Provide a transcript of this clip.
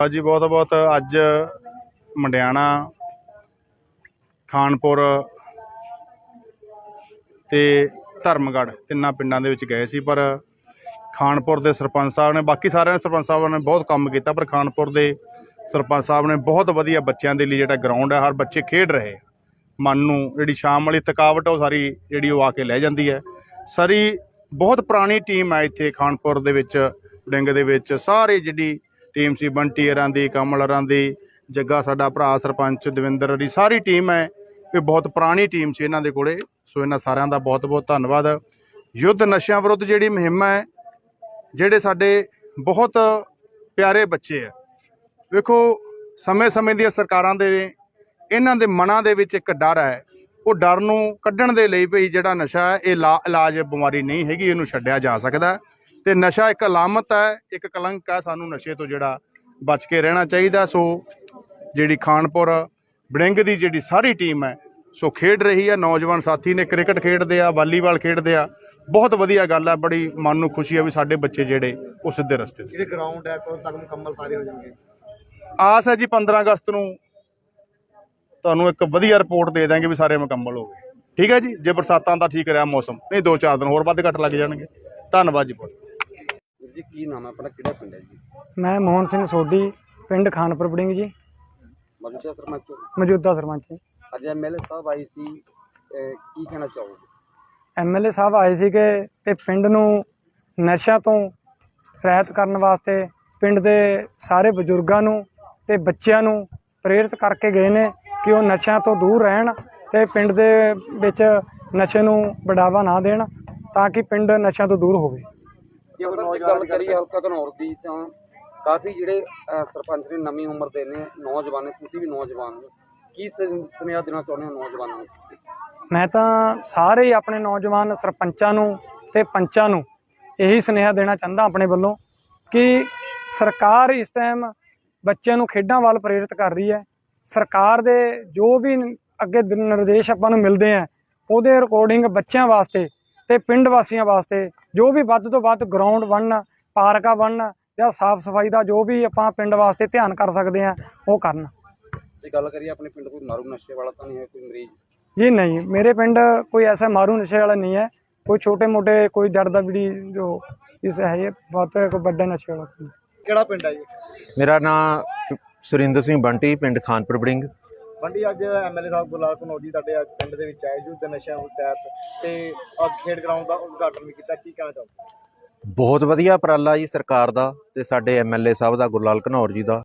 ਜੀ ਬਹੁਤ ਬਹੁਤ ਅੱਜ ਮੰਡਿਆਣਾ, ਖਾਨਪੁਰ ਤੇ ਧਰਮਗੜ੍ਹ ਤਿੰਨਾਂ ਪਿੰਡਾਂ ਦੇ ਵਿੱਚ ਗਏ ਸੀ, ਪਰ ਖਾਨਪੁਰ ਦੇ ਸਰਪੰਚ ਸਾਹਿਬ ਨੇ, ਬਾਕੀ ਸਾਰਿਆਂ ਨੇ ਸਰਪੰਚ ਸਾਹਿਬਾਂ ਨੇ ਬਹੁਤ ਕੰਮ ਕੀਤਾ, ਪਰ ਖਾਨਪੁਰ ਦੇ ਸਰਪੰਚ ਸਾਹਿਬ ਨੇ ਬਹੁਤ ਵਧੀਆ ਬੱਚਿਆਂ ਦੇ ਲਈ ਜਿਹੜਾ ਗਰਾਊਂਡ ਹੈ, ਹਰ ਬੱਚੇ ਖੇਡ ਰਹੇ ਮਨ ਨੂੰ ਜਿਹੜੀ ਸ਼ਾਮ ਵਾਲੀ ਥਕਾਵਟ ਉਹ ਸਾਰੀ ਜਿਹੜੀ ਉਹ ਆ ਕੇ ਲੈ ਜਾਂਦੀ ਹੈ। ਸਾਰੀ ਬਹੁਤ ਪੁਰਾਣੀ ਟੀਮ ਹੈ ਇੱਥੇ ਖਾਨਪੁਰ ਦੇ ਵਿੱਚ, ਡਿੰਗ ਦੇ ਵਿੱਚ, ਸਾਰੇ ਜਿਹੜੀ ਟੀਮ ਸੀ ਬੰਟੀ ਹਰਾਂ ਦੀ ਕਮਲ ਹਰਾਂ ਦੀ, ਜੱਗਾ ਸਾਡਾ ਭਰਾ ਸਰਪੰਚ ਦਵਿੰਦਰ ਦੀ ਸਾਰੀ ਟੀਮ ਹੈ। ਇਹ ਬਹੁਤ ਪੁਰਾਣੀ ਟੀਮ ਸੀ ਇਹਨਾਂ ਦੇ ਕੋਲੇ, ਸੋ ਇਹਨਾਂ ਸਾਰਿਆਂ ਦਾ ਬਹੁਤ ਬਹੁਤ ਧੰਨਵਾਦ। ਯੁੱਧ ਨਸ਼ਿਆਂ ਵਿਰੁੱਧ ਜਿਹੜੀ ਮੁਹਿੰਮ ਹੈ, ਜਿਹੜੇ ਸਾਡੇ ਬਹੁਤ ਪਿਆਰੇ ਬੱਚੇ ਆ। ਵੇਖੋ, ਸਮੇਂ-ਸਮੇਂ ਦੀਆਂ ਸਰਕਾਰਾਂ ਦੇ, ਇਹਨਾਂ ਦੇ ਮਨਾਂ ਦੇ ਵਿੱਚ ਇੱਕ ਡਰ ਹੈ। ਉਹ ਡਰ ਨੂੰ ਕੱਢਣ ਦੇ ਲਈ ਭਈ ਜਿਹੜਾ ਨਸ਼ਾ ਹੈ, ਇਹ ਲਾ- ਇਲਾਜ ਬਿਮਾਰੀ ਨਹੀਂ ਹੈਗੀ, ਇਹਨੂੰ ਛੱਡਿਆ ਜਾ ਸਕਦਾ। ਤੇ ਨਸ਼ਾ ਇੱਕ ਅਲਾਮਤ ਹੈ ਇੱਕ ਕਲੰਕ ਹੈ ਸਾਨੂੰ ਨਸ਼ੇ ਤੋਂ ਜਿਹੜਾ ਬਚ ਕੇ ਰਹਿਣਾ ਚਾਹੀਦਾ। ਸੋ ਜਿਹੜੀ ਖਾਨਪੁਰ ਬੜਿੰਗ ਦੀ ਜਿਹੜੀ ਸਾਰੀ ਟੀਮ ਹੈ ਸੋ ਖੇਡ ਰਹੀ ਹੈ। ਨੌਜਵਾਨ ਸਾਥੀ ਨੇ ਕ੍ਰਿਕਟ ਖੇਡਦੇ ਆ ਵਾਲੀਬਾਲ ਖੇਡਦੇ ਆ। ਬਹੁਤ ਵਧੀਆ ਗੱਲ ਹੈ ਬੜੀ ਮਨ ਨੂੰ ਖੁਸ਼ੀ ਹੈ ਵੀ ਸਾਡੇ ਬੱਚੇ ਜਿਹੜੇ ਉਹ ਸਿੱਧੇ ਰਸਤੇ ਤੇ ਜਿਹੜੇ ਗਰਾਊਂਡ ਹੈ ਕਦੋਂ ਤੱਕ ਮੁਕੰਮਲ ਸਾਰੇ ਹੋ ਜਾਣਗੇ? ਆਸ ਹੈ ਜੀ 15 ਅਗਸਤ ਨੂੰ ਤੁਹਾਨੂੰ ਇੱਕ ਵਧੀਆ ਰਿਪੋਰਟ ਦੇ ਦਾਂਗੇ ਵੀ ਸਾਰੇ ਮੁਕੰਮਲ ਹੋ ਗਏ। ਠੀਕ ਹੈ ਜੀ ਜੇ ਬਰਸਾਤਾਂ ਦਾ ਠੀਕ ਰਿਹਾ ਮੌਸਮ ਨਹੀਂ 2-4 ਦਿਨ ਹੋਰ ਵੱਧ ਘੱਟ ਲੱਗ ਜਾਣਗੇ। ਧੰਨਵਾਦ ਜੀ ਬਹੁਤ। ਜੀ ਕੀ ਨਾਮ ਹੈ ਆਪਣਾ? ਕਿਹੜਾ ਪਿੰਡ ਹੈ ਜੀ? ਮੈਂ ਮੋਹਨ ਸਿੰਘ ਸੋਢੀ ਪਿੰਡ ਖਾਨਪੁਰ ਬੜਿੰਗ ਜੀ। ਮੌਜੂਦਾ ਸਰਪੰਚ ਹੋ। ਮੌਜੂਦਾ ਸਰਪੰਚ ਜੀ। ਅੱਜ ਐਮਐਲਏ ਸਾਹਿਬ ਆਈ ਸੀ ਅਹ ਕੀ ਕਹਿਣਾ ਚਾਹੋਗੇ? ਐਮਐਲਏ ਸਾਹਿਬ ਆਏ ਸੀਗੇ ਤੇ ਪਿੰਡ ਨੂੰ ਨਸ਼ਿਆਂ ਤੋਂ ਰਹਿਤ ਕਰਨ ਵਾਸਤੇ ਪਿੰਡ ਦੇ ਸਾਰੇ ਬਜ਼ੁਰਗਾਂ ਨੂੰ ਤੇ ਬੱਚਿਆਂ ਨੂੰ ਪ੍ਰੇਰਿਤ ਕਰਕੇ ਗਏ ਨੇ ਕਿ ਉਹ ਨਸ਼ਿਆਂ ਤੋਂ ਦੂਰ ਰਹਿਣ ਤੇ ਪਿੰਡ ਦੇ ਵਿੱਚ ਨਸ਼ੇ ਨੂੰ ਬੜਾਵਾ ਨਾ ਦੇਣ ਤਾਂ ਕਿ ਪਿੰਡ ਨਸ਼ਿਆਂ ਤੋਂ ਦੂਰ ਹੋਵੇ। ਜੇ ਕੋਈ ਨੌਜਵਾਨ ਗੱਲ ਕਰੀਏ ਹਲਕਾ ਘਨੌਰ ਦੀ ਤਾਂ ਕਾਫੀ ਜਿਹੜੇ ਅਹ ਸਰਪੰਚ ਨੇ ਨਵੀਂ ਉਮਰ ਦੇ ਨੇ ਨੌਜਵਾਨ ਨੇ ਤੁਸੀਂ ਵੀ ਨੌਜਵਾਨ ਹੋ। ਕੀ ਸੁਨ- ਸੁਨੇਹਾ ਦੇਣਾ ਚਾਹੁੰਦੇ ਹੋ ਨੌਜਵਾਨਾਂ ਨੂੰ? ਮੈਂ ਤਾਂ ਸਾਰੇ ਹੀ ਆਪਣੇ ਨੌਜਵਾਨ ਸਰਪੰਚਾਂ ਨੂੰ ਤੇ ਪੰਚਾਂ ਨੂੰ ਇਹੀ ਸੁਨੇਹਾ ਦੇਣਾ ਚਾਹੁੰਦਾ ਆਪਣੇ ਵੱਲੋਂ ਕਿ ਸਰਕਾਰ ਇਸ ਟਾਈਮ ਬੱਚਿਆਂ ਨੂੰ ਖੇਡਾਂ ਵੱਲ ਪ੍ਰੇਰਿਤ ਕਰ ਰਹੀ ਹੈ। ਸਰਕਾਰ ਦੇ ਜੋ ਵੀ ਅੱਗੇ ਦ- ਨਿਰਦੇਸ਼ ਆਪਾਂ ਨੂੰ ਮਿਲਦੇ ਆ ਉਹਦੇ ਰਿਕਾਰਡਿੰਗ ਬੱਚਿਆਂ ਵਾਸਤੇ ਤੇ ਪਿੰਡ ਵਾਸੀਆਂ ਵਾਸਤੇ ਜੋ ਵੀ ਵੱਧ ਤੋਂ ਵੱਧ ਗਰਾਊਂਡ ਬਣਨ ਪਾਰਕਾਂ ਬਣਨ ਜਾਂ ਸਾਫ਼ ਸਫ਼ਾਈ ਦਾ ਜੋ ਵੀ ਆਪਾਂ ਪਿੰਡ ਵਾਸਤੇ ਧਿਆਨ ਕਰ ਸਕਦੇ ਆ ਉਹ ਕਰਨ। ਜੇ ਗੱਲ ਕਰੀਏ ਆਪਣੇ ਪਿੰਡ ਕੋਈ ਮਾਰੂ ਨਸ਼ੇ ਵਾਲਾ ਤਾਂ ਨਹੀਂ ਹੈ ਕੋਈ ਮਰੀਜ਼? ਜੀ ਨਹੀਂ ਮੇਰੇ ਪਿੰਡ ਕੋਈ ਐਸਾ ਮਾਰੂ ਨਸ਼ੇ ਵਾਲਾ ਨਹੀਂ ਹੈ। ਕੋਈ ਛੋਟੇ ਮੋਟੇ ਕੋਈ ਜੜਦਾ ਬੀੜੀ ਜੋ ਇਸ ਹੈ ਇਹ ਬਹੁਤ ਕੋਈ ਵੱਡਾ ਨਸ਼ੇ ਵਾਲਾ ਕਿਹੜਾ ਪਿੰਡ ਹੈ ਜੀ? ਮੇਰਾ ਨਾਂ ਸੁਰਿੰਦਰ ਸਿੰਘ ਬੰਟੀ ਪਿੰਡ ਖਾਨਪੁਰ ਬੜਿੰਗ। ਬੰਡੀ ਅੱਜ ਐਮਐਲਏ ਸਾਹਿਬ ਗੁਲਾਬ ਕਨੌਜੀ ਤੁਹਾਡੇ ਅੱਜ ਪਿੰਡ ਦੇ ਵਿੱਚ ਆਏ ਸੀ ਯੁੱਧ ਨਸ਼ਿਆਂ ਨੂੰ ਤਹਿਤ ਤੇ ਅੱਜ ਖੇਡ ਗਰਾਊਂਡ ਦਾ ਉਦਘਾਟਨ ਵੀ ਕੀਤਾ। ਕੀ ਕਹਿਣਾ ਚਾਹੋਗੇ? ਬਹੁਤ ਵਧੀਆ ਉਪਰਾਲਾ ਜੀ ਸਰਕਾਰ ਦਾ ਤੇ ਸਾਡੇ ਐਮਐਲਏ ਸਾਹਿਬ ਦਾ, ਗੁਰਲਾਲ ਘਨੌਰ ਜੀ ਦਾ।